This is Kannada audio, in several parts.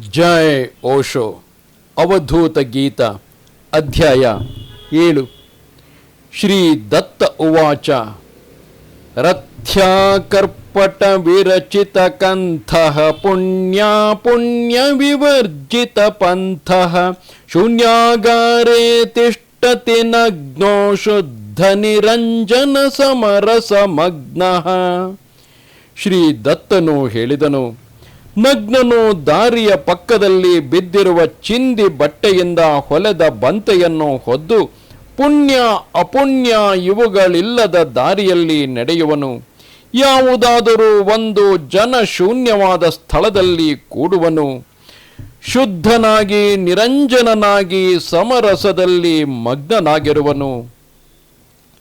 ಜಯ ಓಶೋ, ಅವಧೂತ ಗೀತ, ಅಧ್ಯಾಯ ಏಳು. ಶ್ರೀ ದತ್ತ ಉವಾಚ, ರಥ್ಯಾಕರ್ಪಟ ವಿರಚಿತ ಕಂಥ ಪುಣ್ಯಾ ಪುಣ್ಯ ವಿವರ್ಜಿತ ಪಂಥಃ, ಶೂನ್ಯಾಗಾರೇ ತಿಷ್ಟತಿ ನಗ್ನೋ ಶುದ್ಧ ನಿರಂಜನ ಸಮರಸ ಮಗ್ನಃ ಶ್ರೀ ದತ್ತನು ಹೇಳಿದನು ನಗ್ನನು ದಾರಿಯ ಪಕ್ಕದಲ್ಲಿ ಬಿದ್ದಿರುವ ಚಿಂದಿ ಬಟ್ಟೆಯಿಂದ ಹೊಲೆದ ಬಂತೆಯನ್ನು ಹೊದ್ದು, ಪುಣ್ಯ ಅಪುಣ್ಯ ಇವುಗಳಿಲ್ಲದ ದಾರಿಯಲ್ಲಿ ನಡೆಯುವನು. ಯಾವುದಾದರೂ ಒಂದು ಜನಶೂನ್ಯವಾದ ಸ್ಥಳದಲ್ಲಿ ಕೂಡುವನು. ಶುದ್ಧನಾಗಿ, ನಿರಂಜನನಾಗಿ, ಸಮರಸದಲ್ಲಿ ಮಗ್ನನಾಗಿರುವನು.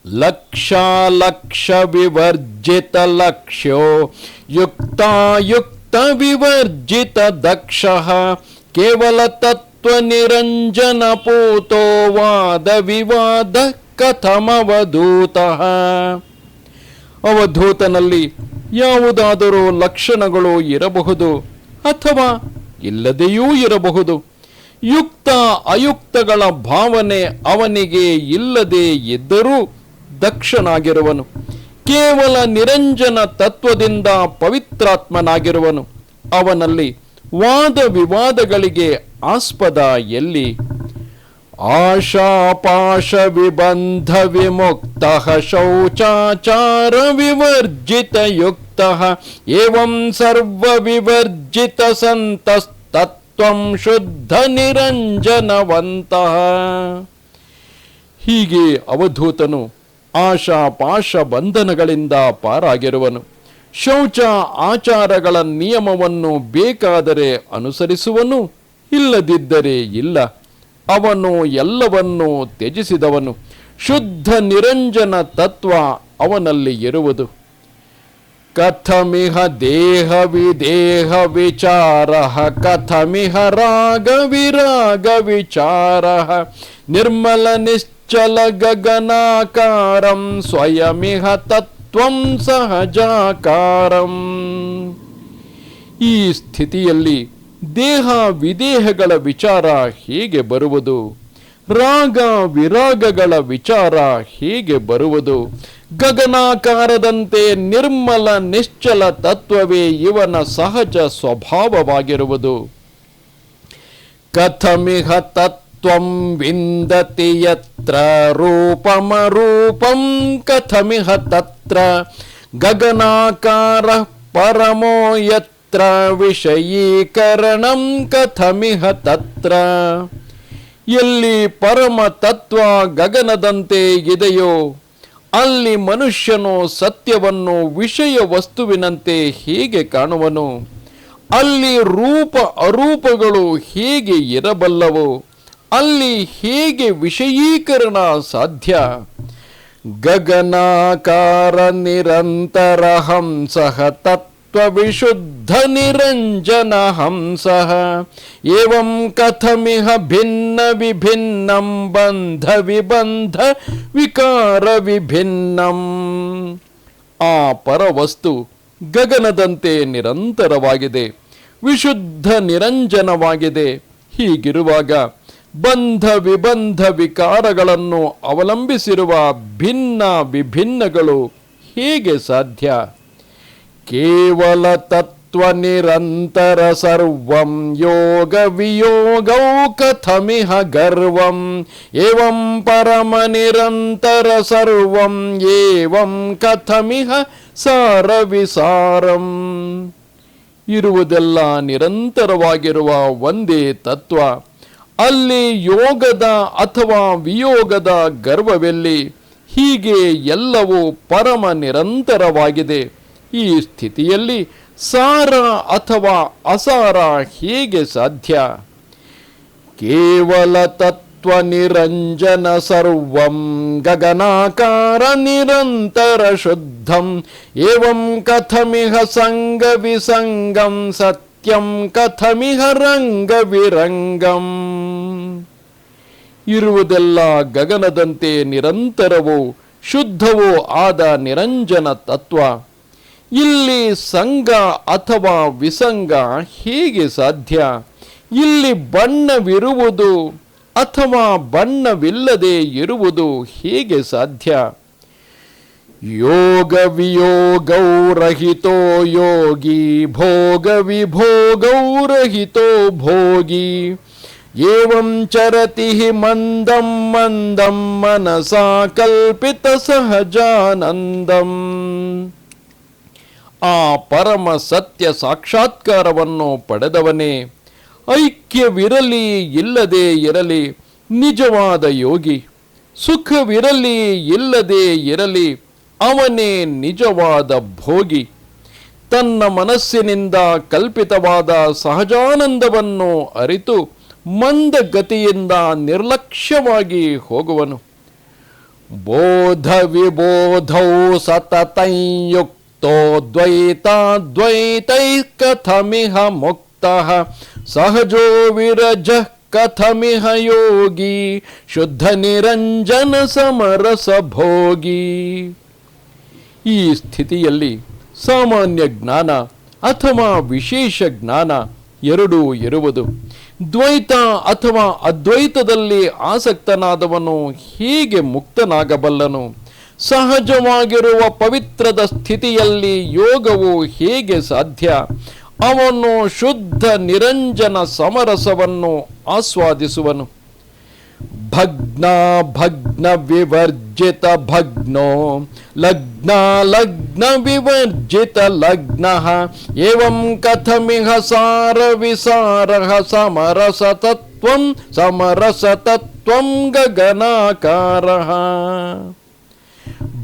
ಲಕ್ಷ ಲಕ್ಷಾಲಕ್ಷ ವಿವರ್ಜಿತ ಲಕ್ಷ್ಯೋ, ಯುಕ್ತಾಯುಕ್ತ ವಿವರ್ಜಿತ ದಕ್ಷ ಕೇವಲ ತತ್ವ ನಿರಂಜನ ಪೂತೋ ವಾದ ವಿವಾದ ಕಥಮವಧೂತ ಅವಧೂತನಲ್ಲಿ ಯಾವುದಾದರೂ ಲಕ್ಷಣಗಳು ಇರಬಹುದು ಅಥವಾ ಇಲ್ಲದೆಯೂ ಇರಬಹುದು. ಯುಕ್ತ ಅಯುಕ್ತಗಳ ಭಾವನೆ ಅವನಿಗೆ ಇಲ್ಲದೆ ಇದ್ದರೂ ದಕ್ಷನಾಗಿರುವನು. ಕೇವಲ ನಿರಂಜನ ತತ್ವದಿಂದ ಪವಿತ್ರಾತ್ಮನಾಗಿರುವನು. ಅವನಲ್ಲಿ ವಾದ ವಿವಾದಗಳಿಗೆ ಆಸ್ಪದ ಎಲ್ಲಿ? ಆಶಾಪಾಶ ವಿಬಂಧ ವಿಮುಕ್ತ ಶೌಚಾಚಾರ ವಿವರ್ಜಿತ ಯುಕ್ತ ಏವಂ ಸರ್ವ ವಿವರ್ಜಿತ ಸಂತಸ್ತತ್ವಂ ಶುದ್ಧ ನಿರಂಜನವಂತಹ ಹೀಗೆ ಅವಧೂತನು ಆಶಾ ಪಾಶ ಬಂಧನಗಳಿಂದ ಪಾರಾಗಿರುವನು. ಶೌಚ ಆಚಾರಗಳ ನಿಯಮವನ್ನು ಬೇಕಾದರೆ ಅನುಸರಿಸುವನು, ಇಲ್ಲದಿದ್ದರೆ ಇಲ್ಲ. ಅವನು ಎಲ್ಲವನ್ನೂ ತ್ಯಜಿಸಿದವನು. ಶುದ್ಧ ನಿರಂಜನ ತತ್ವ ಅವನಲ್ಲಿ ಇರುವುದು. ಕಥಮಿಹ ದೇಹ ವಿದೇಹ ವಿಚಾರ ಕಥಮಿಹ ರಾಗ ವಿರಾಗ ವಿಚಾರ ನಿರ್ಮಲ ನಿಶ್ಚಲ ಗಗನಾಕಾರಂ ಸ್ವಯಮಿಹ ತತ್ವಂ ಸಹಜಾಕಾರಂ. ಈ ಸ್ಥಿತಿಯಲ್ಲಿ ದೇಹ ವಿದೇಹಗಳ ವಿಚಾರ ಹೇಗೆ ಬರುವುದು, ರಾಗ ವಿರಾಗಗಳ ವಿಚಾರ ಹೇಗೆ ಬರುವುದು, ಗಗನಾಕಾರದಂತೆ ನಿರ್ಮಲ ನಿಶ್ಚಲ ತತ್ವವೇ ಇವನ ಸಹಜ ಸ್ವಭಾವವಾಗಿರುವುದು. ಕಥಮಿಹ ತತ್ವಂ ವಿಂದತಿ ಯತ್ರ ರೂಪಮರೂಪಂ ಕಥಮಿಹ ತತ್ರ ಗಗನಾಕಾರ ಪರಮೋ ಯತ್ರ ವಿಷಯೀಕರಣಂ ಕಥಮಿಹ ತತ್ರ ಎಲ್ಲಿ ಪರಮ ತತ್ವ ಗಗನದಂತೆ ಇದೆಯೋ ಅಲ್ಲಿ ಮನುಷ್ಯನು ಸತ್ಯವನ್ನು ವಿಷಯ ವಸ್ತುವಿನಂತೆ ಹೀಗೆ ಕಾಣುವನು ಅಲ್ಲಿ ರೂಪ ಅರೂಪಗಳು ಹೀಗೆ ಇರಬಲ್ಲವು। ಅಲ್ಲಿ ಹೇಗೆ ವಿಷಯೀಕರಣ ಸಾಧ್ಯ? ಗಗನಾಕಾರ ನಿರಂತರ ಹಂಸಃ ತತ್ವ ವಿಶುದ್ಧ ನಿರಂಜನ ಹಂಸಃ ಏವಂ ಕಥಮಿಹ ಭಿನ್ನ ವಿಭಿನ್ನಂ ಬಂಧ ವಿಬಂಧ ವಿಕಾರ ವಿಭಿನ್ನಂ. ಆ ಪರವಸ್ತು ಗಗನದಂತೆ ನಿರಂತರವಾಗಿದೆ, ವಿಶುದ್ಧ ನಿರಂಜನವಾಗಿದೆ. ಹೀಗಿರುವಾಗ ಬಂಧ ವಿಬಂಧ ವಿಕಾರಗಳನ್ನು ಅವಲಂಬಿಸಿರುವ ಭಿನ್ನ ವಿಭಿನ್ನಗಳು ಹೇಗೆ ಸಾಧ್ಯ? ಕೇವಲ ತತ್ವ ನಿರಂತರ ಸರ್ವಂ ಯೋಗ ವಿಯೋಗೌ ಕಥಮಿಹ ಗರ್ವಂ. ಏವಂ ಪರಮ ನಿರಂತರ ಸರ್ವಂ ಏವಂ ಕಥಮಿಹ ಸಾರ ವಿಸಾರಂ ಇರುವುದೆಲ್ಲ ನಿರಂತರವಾಗಿರುವ ಒಂದೇ ತತ್ವ. ಅಲ್ಲಿ ಯೋಗದ ಅಥವಾ ವಿಯೋಗದ ಗರ್ವವೆಲ್ಲಿ ಹೀಗೆ ಎಲ್ಲವೂ ಪರಮ ನಿರಂತರವಾಗಿದೆ. ಈ ಸ್ಥಿತಿಯಲ್ಲಿ ಸಾರ ಅಥವಾ ಅಸಾರ ಹೇಗೆ ಸಾಧ್ಯ? ಕೇವಲ ತತ್ವ ನಿರಂಜನ ಸರ್ವಂ ಗಗನಾಕಾರ ನಿರಂತರ ಶುದ್ಧಂ ಏವಂ ಕಥಮಿಹ ಸಂಗ ವಿಸಂಗಂ ಸತ್ಯಂ ಕಥಮಿಹ ರಂಗ ವಿರಂಗಂ ಇರುವುದೆಲ್ಲ ಗಗನದಂತೆ ನಿರಂತರವೋ ಶುದ್ಧವೋ ಆದ ನಿರಂಜನ ತತ್ವ ಇಲ್ಲಿ ಸಂಗ ಅಥವಾ ವಿಸಂಗ ಹೇಗೆ ಸಾಧ್ಯ ಇಲ್ಲಿ ಬಣ್ಣವಿರುವುದು ಅಥವಾ ಬಣ್ಣವಿಲ್ಲದೆ ಇರುವುದು ಹೇಗೆ ಸಾಧ್ಯ ಯೋಗ ವಿಯೋಗೌ ರಹಿತೋ ಯೋಗಿ ಭೋಗ ವಿಭೋಗೌ ರಹಿತೋ ಭೋಗಿ. ಏವಂ ಚರತಿ ಮಂದಂ ಮಂದಂ ಮನಸಾ ಕಲ್ಪಿತ ಸಹಜಾನಂದಂ. ಆ ಪರಮ ಸತ್ಯ ಸಾಕ್ಷಾತ್ಕಾರವನ್ನು ಪಡೆದವನೇ ಐಕ್ಯವಿರಲಿ ಇಲ್ಲದೆ ಇರಲಿ, ನಿಜವಾದ ಯೋಗಿ, ಸುಖವಿರಲಿ ಇಲ್ಲದೆ ಇರಲಿ ಅವನೇ ನಿಜವಾದ ಭೋಗಿ. ತನ್ನ ಮನಸ್ಸಿನಿಂದ ಕಲ್ಪಿತವಾದ ಸಹಜಾನಂದವನ್ನು ಅರಿತು ಮಂದಗತಿಯಿಂದ ನಿರ್ಲಕ್ಷ್ಯವಾಗಿ ಹೋಗುವನು. ಬೋಧ ವಿಬೋಧೌ ಸತತಂಯುಕ್ತೋ ದ್ವೈತ ದ್ವೈತೈ ಕಥಮಿಹ ಮುಕ್ತ. ಸಹಜೋ ವಿರಜ ಕಥಮಿಹ ಯೋಗಿ. ಶುದ್ಧ ನಿರಂಜನ ಸಮರಸ ಭೋಗಿ. ಈ ಸ್ಥಿತಿಯಲ್ಲಿ ಸಾಮಾನ್ಯ ಜ್ಞಾನ ಅಥವಾ ವಿಶೇಷ ಜ್ಞಾನ ಎರಡೂ ಇರುವುದು. ದ್ವೈತ ಅಥವಾ ಅದ್ವೈತದಲ್ಲಿ ಆಸಕ್ತನಾದವನು ಹೇಗೆ ಮುಕ್ತನಾಗಬಲ್ಲನು. ಸಹಜವಾಗಿರುವ ಪವಿತ್ರದ ಸ್ಥಿತಿಯಲ್ಲಿ ಯೋಗವು ಹೇಗೆ ಸಾಧ್ಯ? ಅವನು ಶುದ್ಧ ನಿರಂಜನ ಸಮರಸವನ್ನು ಆಸ್ವಾದಿಸುವನು. ಭಗ್ನ ಭಗ್ನ ವಿವರ್ಜಿತ ಭಗ್ನೋ. ಲಗ್ನ ಲಗ್ನ ವಿವರ್ಜಿತ ಲಗ್ನ. ಏವಂ ಕಥಮಿಹ ಸಾರ ವಿಸಾರ. ಸಮರಸ ತತ್ವಂ ಸಮರಸ ತತ್ವಂ ಗಗನಾಕಾರ.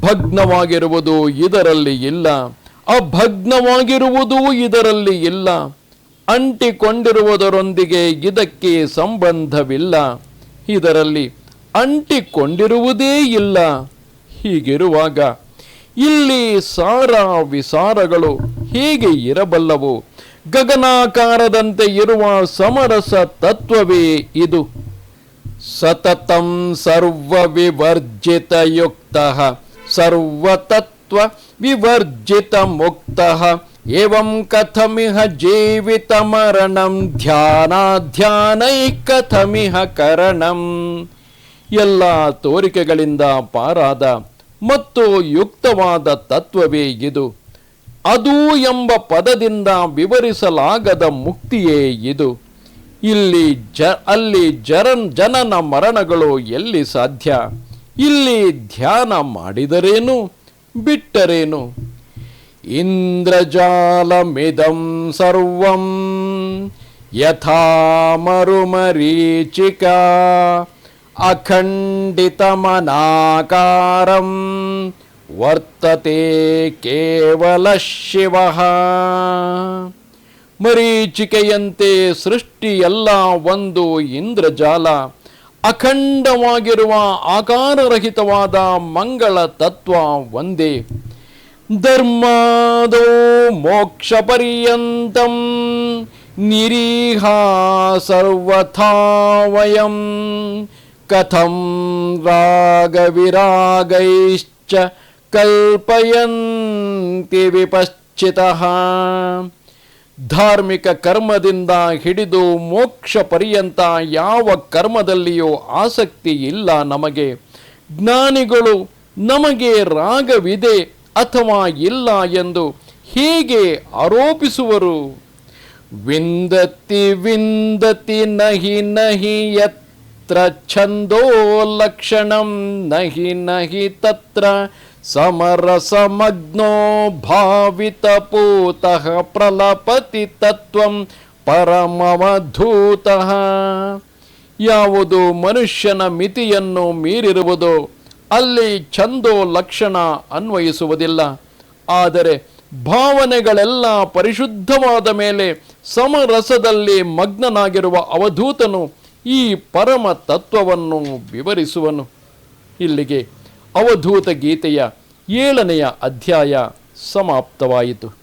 ಭಗ್ನವಾಗಿರುವುದು ಇದರಲ್ಲಿ ಇಲ್ಲ. ಅಭಗ್ನವಾಗಿರುವುದು ಇದರಲ್ಲಿ ಇಲ್ಲ. ಅಂಟಿಕೊಂಡಿರುವುದರೊಂದಿಗೆ ಇದಕ್ಕೆ ಸಂಬಂಧವಿಲ್ಲ. ಇದರಲ್ಲಿ ಅಂಟಿಕೊಂಡಿರುವುದೇ ಇಲ್ಲ. ಹೀಗಿರುವಾಗ ಇಲ್ಲಿ ಸಾರ ವಿಸಾರಗಳು ಹೇಗೆ ಇರಬಲ್ಲವು? ಗಗನಾಕಾರದಂತೆ ಇರುವ ಸಮರಸ ತತ್ವವೇ ಇದು. ಸತತಂ ಸರ್ವ ವಿವರ್ಜಿತ ಯುಕ್ತ ಸರ್ವತತ್ವ ವಿವರ್ಜಿತ ಮುಕ್ತ ಏವಂ ಕಥಮಿಹ ಜೀವಿತ ಮರಣಂ ಧ್ಯಾನ ಧ್ಯಾನೈ ಕಥಮಿಹ ಕರಣಂ ಎಲ್ಲ ತೋರಿಕೆಗಳಿಂದ ಪಾರಾದ ಮತ್ತು ಯುಕ್ತವಾದ ತತ್ವವೇ ಇದು. ಅದು ಎಂಬ ಪದದಿಂದ ವಿವರಿಸಲಾಗದ ಮುಕ್ತಿಯೇ ಇದು. ಇಲ್ಲಿ ಜ, ಅಲ್ಲಿ ಜರನ್, ಜನನ ಮರಣಗಳು ಎಲ್ಲಿ ಸಾಧ್ಯ? ಇಲ್ಲಿ ಧ್ಯಾನ ಮಾಡಿದರೇನು, ಬಿಟ್ಟರೇನು? ಸರ್ವಂ ಯಥಾ ಮರುಮರೀಚಿಕಾ ಅಖಂಡಿತಮನಾಕಾರಂ ವರ್ತತೆ ಕೇವಲ ಶಿವ. ಮರೀಚಿಕೆಯಂತೆ ಸೃಷ್ಟಿಯೆಲ್ಲ ಒಂದು ಇಂದ್ರಜಾಲ, ಅಖಂಡವಾಗಿರುವ ಆಕಾರರಹಿತವಾದ ಮಂಗಳ ತತ್ವ ಒಂದೇ. ಧರ್ಮಾದೋ ಮೋಕ್ಷ ಪರ್ಯಂತಂ ನಿರೀಹಾ ಸರ್ವಥಾ ವಯಂ ಕಥಂ ರಾಗವಿರಾಗೈಶ್ಚ ಕಲ್ಪಯಂತಿ ವಿಪಶ್ಚಿತಃ ಧಾರ್ಮಿಕ ಕರ್ಮದಿಂದ ಹಿಡಿದು ಮೋಕ್ಷ ಪರ್ಯಂತ ಯಾವ ಕರ್ಮದಲ್ಲಿಯೂ ಆಸಕ್ತಿ ಇಲ್ಲ ನಮಗೆ. ಜ್ಞಾನಿಗಳು ನಮಗೆ ರಾಗವಿದೆ ಅಥವಾ ಇಲ್ಲ ಎಂದು ಹೀಗೆ ಆರೋಪಿಸುವರು. ವಿಂದತಿ ವಿಂದತಿ ನಹಿ ನಹಿ ಯತ್ರ ಛಂದೋ ಲಕ್ಷಣಂ ನಹಿ ನಹಿ ತತ್ರ ಸಮರಸಮಗ್ನೋ ಭಾವಿತಪೂತಃ ಪ್ರಲಪತಿ ತತ್ವಂ ಪರಮವಧೂತಃ. ಯಾವುದು ಮನುಷ್ಯನ ಮಿತಿಯನ್ನು ಮೀರಿರುವುದೋ ಅಲ್ಲಿ ಛಂದೋ ಲಕ್ಷಣ ಅನ್ವಯಿಸುವುದಿಲ್ಲ. ಆದರೆ ಭಾವನೆಗಳೆಲ್ಲ ಪರಿಶುದ್ಧವಾದ ಮೇಲೆ ಸಮರಸದಲ್ಲಿ ಮಗ್ನನಾಗಿರುವ ಅವಧೂತನು ಈ ಪರಮ ತತ್ವವನ್ನು ವಿವರಿಸುವನು. ಇಲ್ಲಿಗೆ ಅವಧೂತ ಗೀತೆಯ ಏಳನೆಯ ಅಧ್ಯಾಯ ಸಮಾಪ್ತವಾಯಿತು.